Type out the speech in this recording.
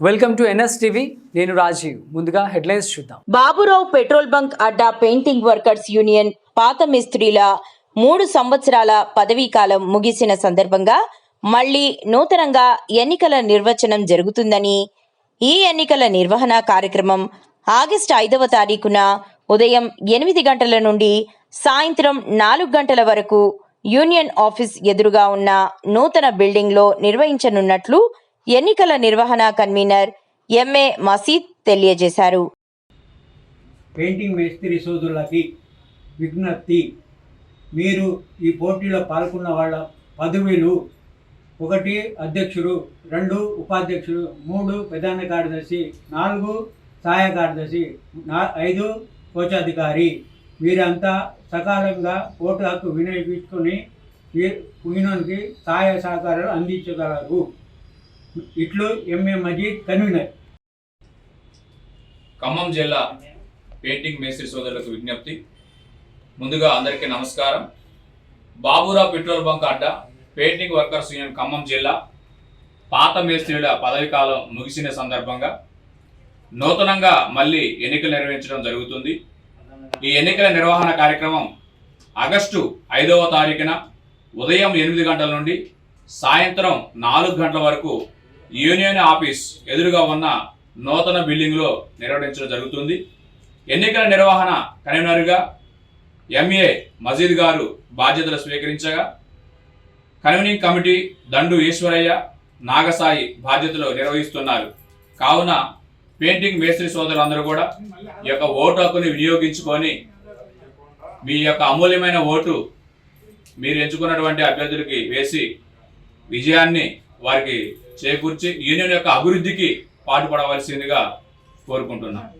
Welcome to NS TV నేను రాజీవ్. ముందుగా headlines చూద్దాం. బాబురావు పెట్రోల్ బంక్ అడ్డా పెయింటింగ్ వర్కర్స్ యూనియన్ పాత మిస్త్రీల మూడు సంవత్సరాల పదవీ కాలం ముగిసిన సందర్భంగా మళ్ళీ నూతనంగా ఎన్నికల నిర్వచనం జరుగుతుందని ఈ ఎన్నికల నిర్వహణ కార్యక్రమం ఆగస్టు ఐదవ తారీఖున ఉదయం ఎనిమిది గంటల నుండి సాయంత్రం నాలుగు గంటల వరకు యూనియన్ ఆఫీస్ ఎదురుగా ఉన్న నూతన బిల్డింగ్లో నిర్వహించనున్నట్లు ఎన్నికల నిర్వహణ కన్వీనర్ ఎంఏ మసీద్ తెలియజేశారు. పెయింటింగ్ మేస్త్రి సోదరులకి విజ్ఞప్తి. మీరు ఈ పోటీలో పాల్గొన్న వాళ్ళ పదవులు ఒకటి అధ్యక్షుడు రెండు ఉపాధ్యక్షుడు మూడు ప్రధాన కార్యదర్శి నాలుగు సహాయ కార్యదర్శి నా ఐదు కోశాధికారి. వీరంతా సకాలంగా ఓటు హక్కు వినియోగించుకొని యూనియన్కి సహాయ సహకారాలు అందించగలరు. ఇట్లు ఎంఏ మజీద్ కన్వీనర్. ఖమ్మం జిల్లా పెయింటింగ్ మేస్త్రి సోదరులకు విజ్ఞప్తి. ముందుగా అందరికీ నమస్కారం. బాబురావు పెట్రోల్ బంక్ అడ్డా పెయింటింగ్ వర్కర్స్ యూనియన్ ఖమ్మం జిల్లా పాత మేస్త్రీల పదవి కాలం ముగిసిన సందర్భంగా నూతనంగా మళ్ళీ ఎన్నికలు నిర్వహించడం జరుగుతుంది. ఈ ఎన్నికల నిర్వహణ కార్యక్రమం ఆగస్టు ఐదవ తారీఖున ఉదయం ఎనిమిది గంటల నుండి సాయంత్రం నాలుగు గంటల వరకు యూనియన్ ఆఫీస్ ఎదురుగా ఉన్న నూతన బిల్డింగ్లో నిర్వహించడం జరుగుతుంది. ఎన్నికల నిర్వహణ కన్వీనర్గా ఎంఏ మజీద్ గారు బాధ్యతలు స్వీకరించగా కన్వీనింగ్ కమిటీ దండు ఈశ్వరయ్య నాగసాయి బాధ్యతలు నిర్వహిస్తున్నారు. కావున పెయింటింగ్ మేస్త్రి సోదరులందరూ కూడా ఈ యొక్క ఓటు హక్కుని వినియోగించుకొని మీ యొక్క అమూల్యమైన ఓటు మీరు ఎంచుకున్నటువంటి అభ్యర్థులకి వేసి విజయాన్ని వారికి చేకూర్చి యూనియన్ యొక్క అభివృద్ధికి పాటుపడవలసిందిగా కోరుకుంటున్నాను